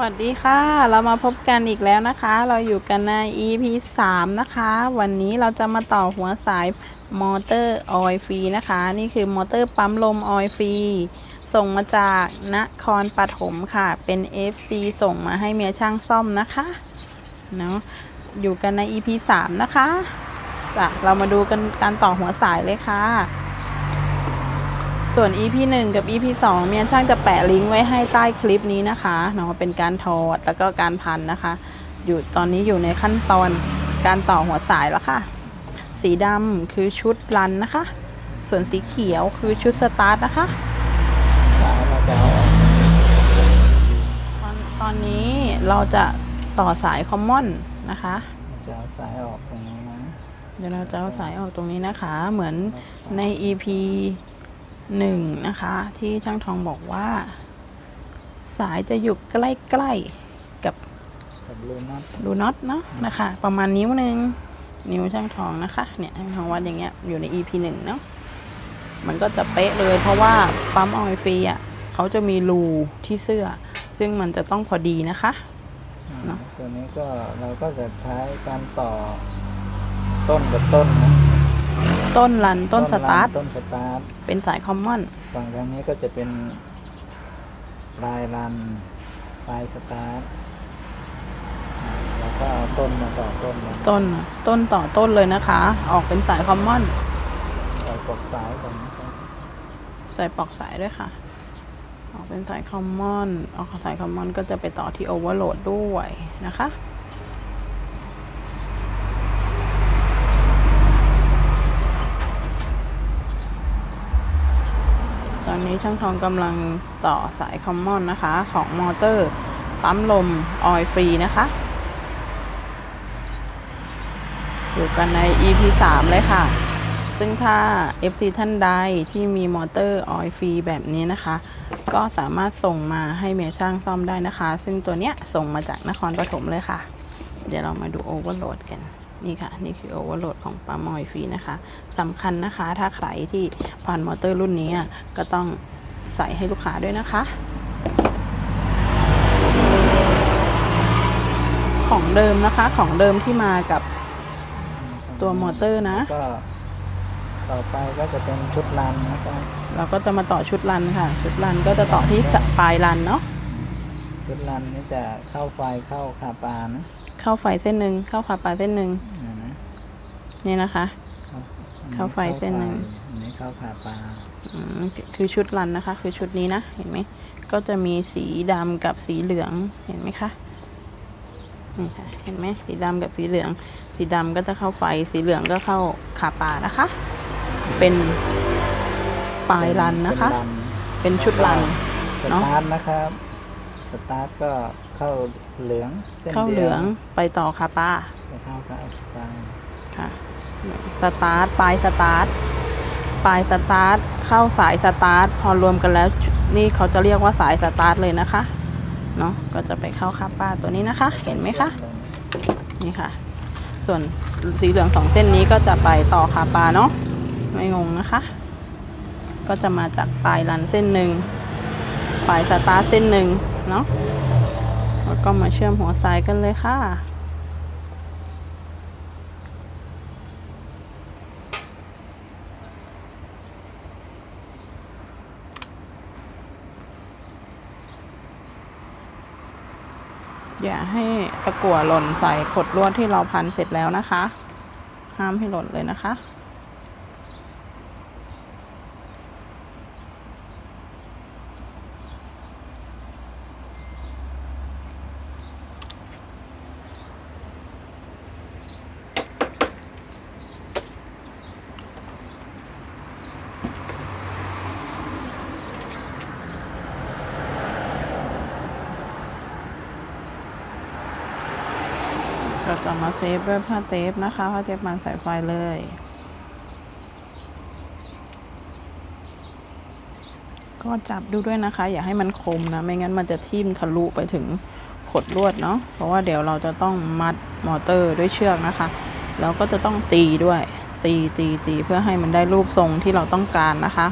วัสดีค่ะ เรามาพบกันอีกแล้วนะคะ เราอยู่กันใน EP 3 นะคะ วันนี้เราจะมาต่อหัวสายมอเตอร์ออยฟรีนะคะ นี่คือมอเตอร์ปั๊มลมออยฟรีส่งมาจากนครปฐมค่ะ เป็น FC ส่งมาให้เมียช่างซ่อมนะคะ เนาะอยู่กันใน EP 3 นะคะจ้ะเรามาดูกันการต่อหัวสายเลยค่ะ ส่วน EP 1 กับ EP 2 เมียช่างจะแปะลิงก์ไว้ให้ใต้คลิปนี้นะคะเนาะเป็นการถอดแล้วก็การพันนะคะ อยู่ตอนนี้อยู่ในขั้นตอนการต่อหัวสายแล้วค่ะ สีดำคือชุดรันนะคะ ส่วนสีเขียวคือชุดสตาร์ทนะคะสายเราจะเอาออกตอนตอนนี้เราจะต่อสายคอมมอนนะคะจะเอาสายออกตรงนี้นะเดี๋ยวเราจะเอาสายออกตรงนี้นะคะ เหมือนใน EP หนึ่งนะคะ ที่ช่างทองบอกว่า สายจะอยู่ใกล้ๆกับกับลูน็อตรูน็อตเนาะนะคะ ประมาณนิ้วหนึ่งนิ้วช่างทองนะคะ เนี่ยช่างทองวัดอย่างเงี้ยอยู่ใน EP หนึ่งเนาะมันก็จะเป๊ะเลย เพราะว่าปั๊มออยล์ฟรีอะเขาจะมีรูที่เสื้อ ซึ่งมันจะต้องพอดีนะคะอืมเนอะตัวนี้ก็เราก็จะใช้การต่อต้นกับต้นนะ ต้นรันต้นสตาร์ทต้นสตาร์ทเป็นสายคอมมอนฝั่งทางนี้ก็จะเป็นปลายรันปลายสตาร์ทอ่าแล้วก็เอาต้นมาต่อต้นนะต้นน่ะต้นต่อต้นเลยนะคะ ออกเป็นสายคอมมอนใส่กดสายก่อนนะครับใส่ปลอกสายด้วยค่ะ ออกเป็นสายคอมมอนออกสายคอมมอนก็จะไปต่อที่โอเวอร์โหลดด้วยนะคะ ตอนนี้ช่างทองกำลังต่อสายคอมมอนนะคะ ของมอเตอร์ปั๊มลมออยฟรีนะคะ อยู่กันใน EP 3 เลยค่ะ ซึ่งถ้า FC ท่านใดที่มีมอเตอร์ออยฟรีแบบนี้นะคะ ก็สามารถส่งมาให้เมช่างซ่อมได้นะคะ ซึ่งตัวเนี้ยส่งมาจากนครปฐมเลยค่ะ เดี๋ยวเรามาดูโอเวอร์โหลดกัน นี่ค่ะ นี่คือโอเวอร์โหลดของปั๊มออยฟรีนะคะสำคัญนะคะ ถ้าใครที่ผ่านมอเตอร์รุ่นนี้อะก็ต้องใส่ให้ลูกค้าด้วยนะคะ ของเดิมนะคะของเดิมที่มากับตัวมอเตอร์นะก็ต่อไปก็จะเป็นชุดรันนะครับเราก็จะมาต่อชุดรันค่ะ ชุดรันก็จะต่อที่สปลายรันเนาะชุดรันนี่จะเข้าไฟเข้าคาปานะ เข้าไฟเส้นหนึ่งเข้าขาปลายเส้นหนึ่งนี่นะนี่นะคะ เข้าไฟเส้นหนึ่งอันนี้เข้าขาปลาอืมคือชุดรันนะคะ คือชุดนี้นะเห็นไหมก็จะมีสีดำกับสีเหลืองเห็นไหมคะนี่ค่ะเห็นไหมสีดำกับสีเหลือง สีดำก็จะเข้าไฟสีเหลืองก็เข้าขาปลานะคะ เป็นปลายรันนะคะ เป็รันเป็นชุดรันสเนอะตาร์ทนะครับ สตาร์ทก็เข้าเหลืองส้นเข้าดียวเหลืองไปต่อขาปลาจะเข้าขาปลาค่ะสตาร์ทปลายสตาร์ทปลายสตาร์ทเข้าสายสตาร์ทพอรวมกันแล้ว นี่เขาจะเรียกว่าสายสตาร์ทเลยนะคะเนาะก็จะไปเข้าคาป้าตัวนี้นะคะ เห็นไหมคะนี่ค่ะ ส่วนสีเหลืองสองเส้นนี้ก็จะไปต่อคาปาเนาะไม่งงนะคะ ก็จะมาจากปลายรันเส้นหนึ่งปลายสตาร์ทเส้นหนึ่งเนาะ แล้วก็มาเชื่อมหัวสายกันเลยค่ะ อย่าให้ตะกั่วหล่นใส่ขดลวดที่เราพันเสร็จแล้วนะคะ ห้ามให้หล่นเลยนะคะ เราจะมาเซฟด้วยผ้าเทปนะคะผ้าเทปมันสายไฟเลย ก็จับดูด้วยนะคะ อย่าให้มันคมนะ ไม่งั้นมันจะทิ่มทะลุไปถึงขดลวดเนาะเพราะว่าเดี๋ยวเราจะต้องมัดมอเตอร์ด้วยเชือกนะคะ แล้วก็จะต้องตีด้วย ตีตีตีเพื่อให้มันได้รูปทรงที่เราต้องการนะคะ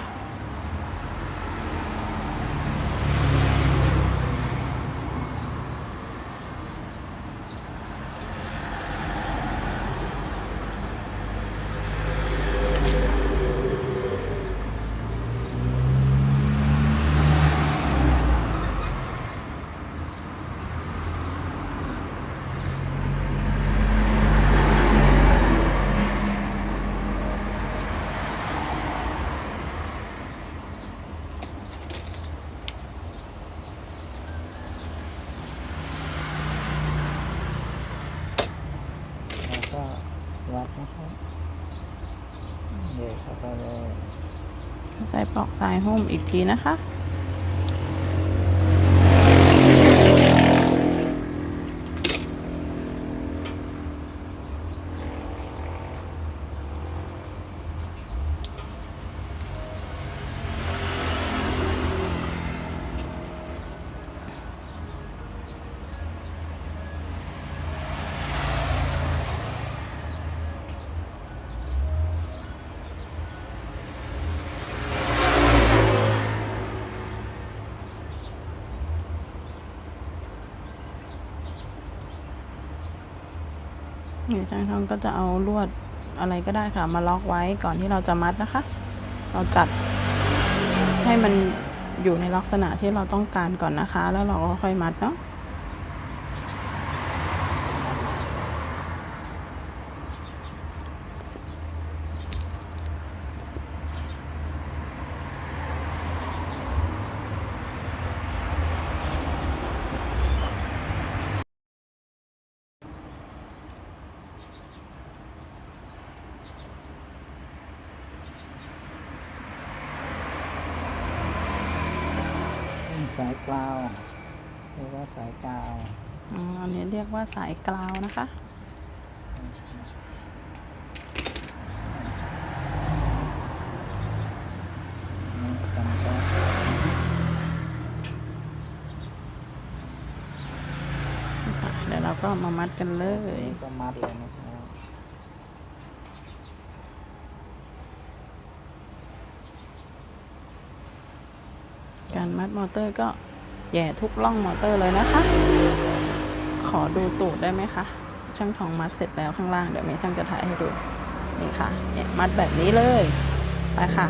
ใส่ปลอกสายหุ้มอีกทีนะคะ นี่างทองก็จะเอาลวดอะไรก็ได้ค่ะ มาล็อกไว้ก่อนที่เราจะมัดนะคะ เราจัดให้มันอยู่ในลักษณะที่เราต้องการก่อนนะคะ แล้วเราก็ค่อยมัดเนาะ สายกลาวเรียกว่าสายกลาวอ๋ออันนี้เรียกว่าสายกลาวนะคะนี่กันก็เดี๋ยวเราก็มามัดกันเลยนี่ก็มัดเลยนะครับ การมัดมอเตอร์ก็แย่ทุกล่องมอเตอร์เลยนะคะ ขอดูตูดได้ไหมคะ ช่างทองมัดเสร็จแล้วข้างล่างเดี๋ยวเมย์ช่างจะถ่ายให้ดู นี่ค่ะเนี่ยมัดแบบนี้เลย ไปค่ะ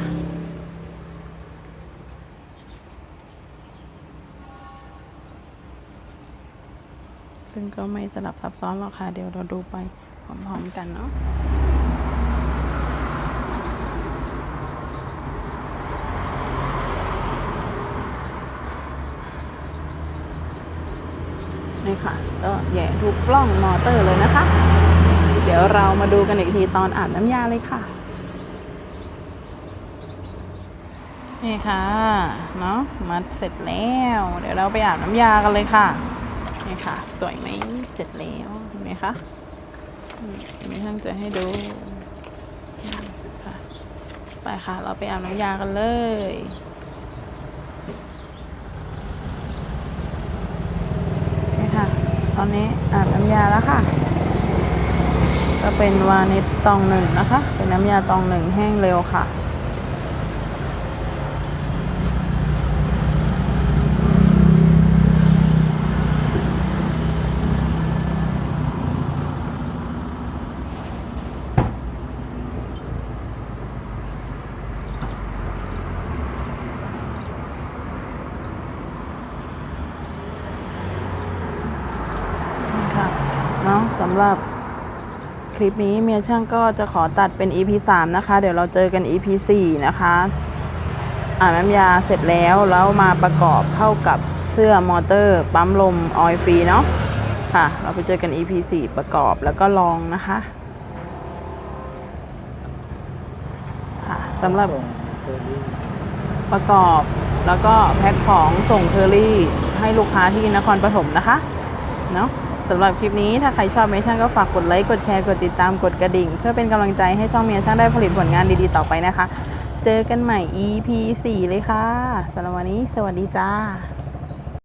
ซึ่งก็ไม่สลับซับซ้อนหรอกค่ะ เดี๋ยวเราดูไปพร้อมๆกันเนาะ นี่ค่ะก็แย่ทุกกล้องมอเตอร์เลยนะคะ เดี๋ยวเรามาดูกันอีกทีตอนอาบน้ำยาเลยค่ะ นี่ค่ะเนาะมัดเสร็จแล้ว เดี๋ยวเราไปอาบน้ำยากันเลยค่ะ นี่ค่ะ สวยไหมเสร็จแล้วเห็นไหมคะมีช่างจะให้ดูไปค่ะ เราไปอาบน้ำยากันเลย นี่ค่ะ ตอนนี้อาบน้ำยาแล้วค่ะ ก็เป็นวานิชตองหนึ่งนะคะ เป็นน้ำยาตองหนึ่งแห้งเร็วค่ะ นี่ค่ะเนาะสำหรับคลิปนี้เมียช่างก็จะขอตัดเป็น EP 3 นะคะ เดี๋ยวเราเจอกัน EP 4 นะคะอ่านน้ำยาเสร็จแล้วแล้วมาประกอบเข้ากับเสื้อมอเตอร์ ปั๊มลมออยฟรีเนาะค่ะ เราไปเจอกัน EP 4 ประกอบแล้วก็ลองนะคะค่ะสำหรับประกอบแล้วก็แพ็คของส่งเคอรี่ให้ลูกค้าที่นครปฐมนะคะเนาะ สำหรับคลิปนี้ถ้าใครชอบเมช่างก็ฝากกดไลค์ กดแชร์ กดติดตาม กดกระดิ่ง เพื่อเป็นกำลังใจให้ช่องเมียช่างได้ผลิตผลงานดีๆต่อไปนะคะ เจอกันใหม่ EP 4 เลยค่ะสำหรับวันนี้ สวัสดีจ้า